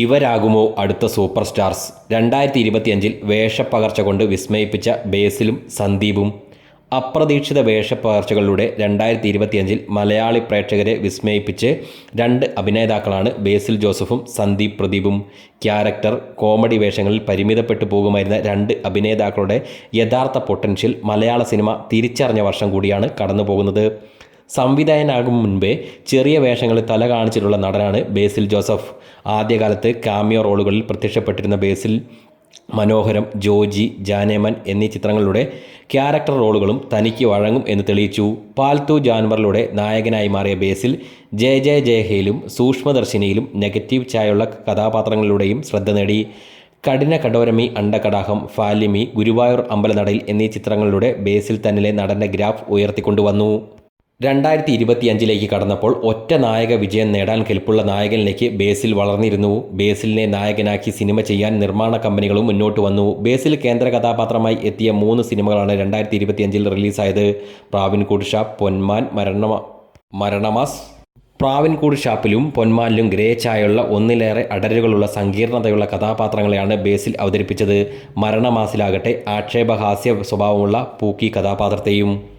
ഇവരാകുമോ അടുത്ത super stars രണ്ടായിരത്തി ഇരുപത്തിയഞ്ചിൽ വേഷപ്പകർച്ച കൊണ്ട് വിസ്മയിപ്പിച്ച ബേസിലും സന്ദീപും അപ്രതീക്ഷിത വേഷപ്പകർച്ചകളിലൂടെ രണ്ടായിരത്തി ഇരുപത്തിയഞ്ചിൽ മലയാളി പ്രേക്ഷകരെ വിസ്മയിപ്പിച്ച് രണ്ട് അഭിനേതാക്കളാണ് ബേസിൽ ജോസഫും സന്ദീപ് പ്രദീപും. ക്യാരക്ടർ കോമഡി വേഷങ്ങളിൽ പരിമിതപ്പെട്ടു പോകുമായിരുന്ന രണ്ട് അഭിനേതാക്കളുടെ യഥാർത്ഥ പൊട്ടൻഷ്യൽ മലയാള സിനിമ തിരിച്ചറിഞ്ഞ വർഷം കൂടിയാണ് കടന്നുപോകുന്നത്. സംവിധായകനാകും മുൻപേ ചെറിയ വേഷങ്ങളിൽ തല കാണിച്ചിട്ടുള്ള നടനാണ് ബേസിൽ ജോസഫ്. ആദ്യകാലത്ത് കാമിയോ റോളുകളിൽ പ്രത്യക്ഷപ്പെട്ടിരുന്ന ബേസിൽ മനോഹരം ജോജി ജാനേമൻ എന്നീ ചിത്രങ്ങളുടെ ക്യാരക്ടർ റോളുകളും തനിക്ക് വഴങ്ങും എന്ന് തെളിയിച്ചു. പാൽത്തു ജാൻവറിലൂടെ നായകനായി മാറിയ ബേസിൽ ജയ ജയ ജയഹയിലും സൂക്ഷ്മദർശിനിയിലും നെഗറ്റീവ് ചായുള്ള കഥാപാത്രങ്ങളിലൂടെയും ശ്രദ്ധ നേടി. കഠിന കടോരമി അണ്ടകടാഹം ഫാലിമി ഗുരുവായൂർ അമ്പലനടയിൽ എന്നീ ചിത്രങ്ങളിലൂടെ ബേസിൽ തന്നിലെ നടന്റെ ഗ്രാഫ് ഉയർത്തിക്കൊണ്ടുവന്നു. രണ്ടായിരത്തി ഇരുപത്തിയഞ്ചിലേക്ക് കടന്നപ്പോൾ ഒറ്റ നായക വിജയം നേടാൻ കെൽപ്പുള്ള നായകനിലേക്ക് ബേസിൽ വളർന്നിരുന്നു. ബേസിലിനെ നായകനാക്കി സിനിമ ചെയ്യാൻ നിർമ്മാണ കമ്പനികളും മുന്നോട്ട് വന്നു. ബേസിൽ കേന്ദ്ര കഥാപാത്രമായി എത്തിയ മൂന്ന് സിനിമകളാണ് രണ്ടായിരത്തി ഇരുപത്തിയഞ്ചിൽ റിലീസായത്. പ്രാവിൻകൂട് ഷാ പൊന്മാൻ മരണ മരണമാസ്. പ്രാവിൻകൂട് ഷാപ്പിലും പൊന്മാലിലും ഗ്രേ ചായയുള്ള ഒന്നിലേറെ അടരുകളുള്ള സങ്കീർണതയുള്ള കഥാപാത്രങ്ങളെയാണ് ബേസിൽ അവതരിപ്പിച്ചത്. മരണമാസിലാകട്ടെ ആക്ഷേപഹാസ്യ സ്വഭാവമുള്ള പൂക്കി കഥാപാത്രത്തെയും.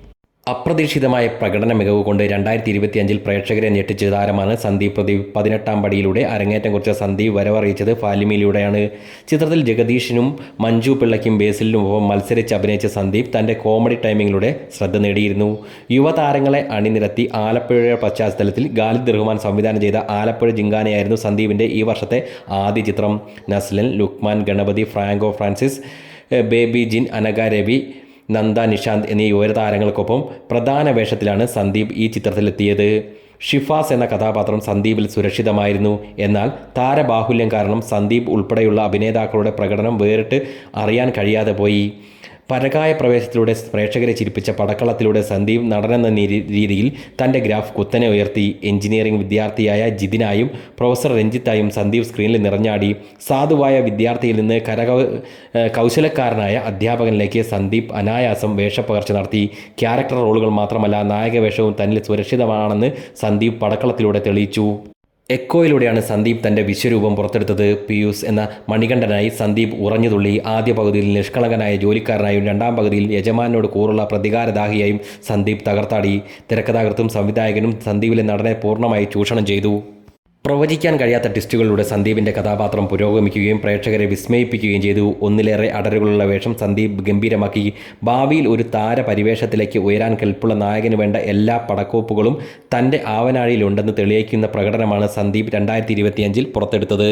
അപ്രതീക്ഷിതമായ പ്രകടന മികവ് കൊണ്ട് രണ്ടായിരത്തി ഇരുപത്തിയഞ്ചിൽ പ്രേക്ഷകരെ ഞെട്ടിച്ച താരമാണ് സന്ദീപ് പ്രദീപ്. പതിനെട്ടാം പടിയിലൂടെ അരങ്ങേറ്റം കുറിച്ച സന്ദീപ് വരവറിയിച്ചത് ഫാലിമിയിലൂടെയാണ്. ചിത്രത്തിൽ ജഗദീഷിനും മഞ്ജു പിള്ളയ്ക്കും ബേസിലിനും ഒപ്പം മത്സരിച്ച് അഭിനയിച്ച സന്ദീപ് തന്റെ കോമഡി ടൈമിങ്ങിലൂടെ ശ്രദ്ധ നേടിയിരുന്നു. യുവതാരങ്ങളെ അണിനിരത്തി ആലപ്പുഴയുടെ പശ്ചാത്തലത്തിൽ ഗാലിദ് റഹ്മാൻ സംവിധാനം ചെയ്ത ആലപ്പുഴ ജിങ്കാനയായിരുന്നു സന്ദീപിന്റെ ഈ വർഷത്തെ ആദ്യ ചിത്രം. Naslen Lukman Ganapathi Franco Francis baby ജിൻ അനഗ രവി നന്ദ നിഷാന്ത് എന്നീ യുവതാരങ്ങൾക്കൊപ്പം പ്രധാന വേഷത്തിലാണ് സന്ദീപ് ഈ ചിത്രത്തിലെത്തിയത്. ഷിഫാസ് എന്ന കഥാപാത്രം സന്ദീപിൽ സുരക്ഷിതമായിരുന്നു. എന്നാൽ താരബാഹുല്യം കാരണം സന്ദീപ് ഉൾപ്പെടെയുള്ള അഭിനേതാക്കളുടെ പ്രകടനം വേറിട്ട് അറിയാൻ കഴിയാതെ പോയി. പരകായ പ്രവേശത്തിലൂടെ പ്രേക്ഷകരെ ചിരിപ്പിച്ച പടക്കളത്തിലൂടെ സന്ദീപ് നടനെന്ന രീതിയിൽ തന്റെ ഗ്രാഫ് കുത്തനെ ഉയർത്തി. എഞ്ചിനീയറിംഗ് വിദ്യാർത്ഥിയായ ജിതിനായും പ്രൊഫസർ രഞ്ജിത്തായും സന്ദീപ് സ്ക്രീനിൽ നിറഞ്ഞാടി. സാധുവായ വിദ്യാർത്ഥിയിൽ നിന്ന് കരകൗ കൗശലക്കാരനായ അധ്യാപകനിലേക്ക് സന്ദീപ് അനായാസം വേഷപ്പകർച്ച നടത്തി. ക്യാരക്ടർ റോളുകൾ മാത്രമല്ല നായക വേഷവും തന്നിൽ സുരക്ഷിതമാണെന്ന് സന്ദീപ് പടക്കളത്തിലൂടെ തെളിയിച്ചു. എക്കോയിലൂടെയാണ് സന്ദീപ് തന്റെ വിശ്വരൂപം പുറത്തെടുത്തത്. പിയൂസ് എന്ന മണികണ്ഠനായി സന്ദീപ് ഉറഞ്ഞുതുള്ളി ആദ്യ പകുതിയിൽ നിഷ്കളങ്കനായ ജോലിക്കാരനായും രണ്ടാം പകുതിയിൽ യജമാനോട് കൂറുള്ള പ്രതികാരദാഹിയായും സന്ദീപ് തകർത്താടി. തിരക്കഥാകൃത്തും സംവിധായകനും സന്ദീപിലെ നടനെ പൂർണമായി ചൂഷണം ചെയ്തു. പ്രവചിക്കാൻ കഴിയാത്ത ട്വിസ്റ്റുകളിലൂടെ സന്ദീപിന്റെ കഥാപാത്രം പുരോഗമിക്കുകയും പ്രേക്ഷകരെ വിസ്മയിപ്പിക്കുകയും ചെയ്തു. ഒന്നിലേറെ അടരുകളുള്ള വേഷം സന്ദീപ് ഗംഭീരമാക്കി. ഭാവിയിൽ ഒരു താരപരിവേഷത്തിലേക്ക് ഉയരാൻ കെൽപ്പുള്ള നായകന് വേണ്ട എല്ലാ പടക്കോപ്പുകളും തന്റെ ആവനാഴിയിലുണ്ടെന്ന് തെളിയിക്കുന്ന പ്രകടനമാണ് സന്ദീപ് രണ്ടായിരത്തി ഇരുപത്തിയഞ്ചിൽ പുറത്തെടുത്തത്.